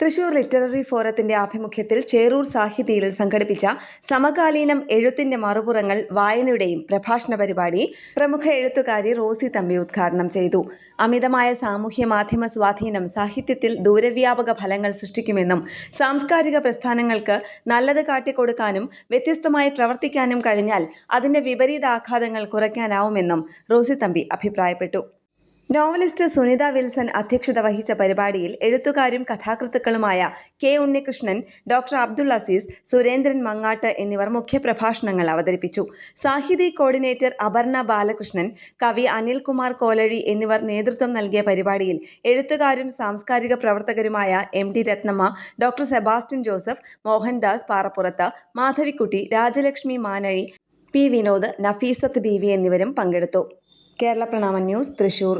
Thrissur literary ഫോറത്തിന്റെ ആഭിമുഖ്യത്തിൽ ചേറൂർ സാഹിതിയിൽ സംഘടിപ്പിച്ച സമകാലീനം എഴുത്തിന്റെ മറുപുറങ്ങൾ വായനയുടെയും പ്രഭാഷണ പരിപാടി പ്രമുഖ എഴുത്തുകാരി റോസി തമ്പി ഉദ്ഘാടനം ചെയ്തു. അമിതമായ സാമൂഹ്യ മാധ്യമ സ്വാധീനം സാഹിത്യത്തിൽ ദൂരവ്യാപക ഫലങ്ങൾ സൃഷ്ടിക്കുമെന്നും സാംസ്കാരിക പ്രസ്ഥാനങ്ങൾക്ക് നല്ലത് കാട്ടിക്കൊടുക്കാനും വ്യത്യസ്തമായി പ്രവർത്തിക്കാനും കഴിഞ്ഞാൽ അതിന്റെ വിപരീതാഘാതങ്ങൾ കുറയ്ക്കാനാവുമെന്നും റോസി തമ്പി അഭിപ്രായപ്പെട്ടു. നോവലിസ്റ്റ് സുനിത വിൽസൺ അധ്യക്ഷത വഹിച്ച പരിപാടിയിൽ എഴുത്തുകാരും കഥാകൃത്തുക്കളുമായ കെ ഉണ്ണികൃഷ്ണൻ ഡോക്ടർ അബ്ദുൾ അസീസ് സുരേന്ദ്രൻ മങ്ങാട്ട് എന്നിവർ മുഖ്യപ്രഭാഷണങ്ങൾ അവതരിപ്പിച്ചു. സാഹിതി കോർഡിനേറ്റർ അപർണ ബാലകൃഷ്ണൻ കവി അനിൽകുമാർ കോലഴി എന്നിവർ നേതൃത്വം നൽകിയ പരിപാടിയിൽ എഴുത്തുകാരും സാംസ്കാരിക പ്രവർത്തകരുമായ M D Rathnamma doctor Sebastian Joseph Mohandas Parappurath Madhavikutty Rajalakshmi Manazhi P Vinod Nafeesath B V എന്നിവരും പങ്കെടുത്തു. കേരള പ്രണാമ ന്യൂസ് തൃശൂർ.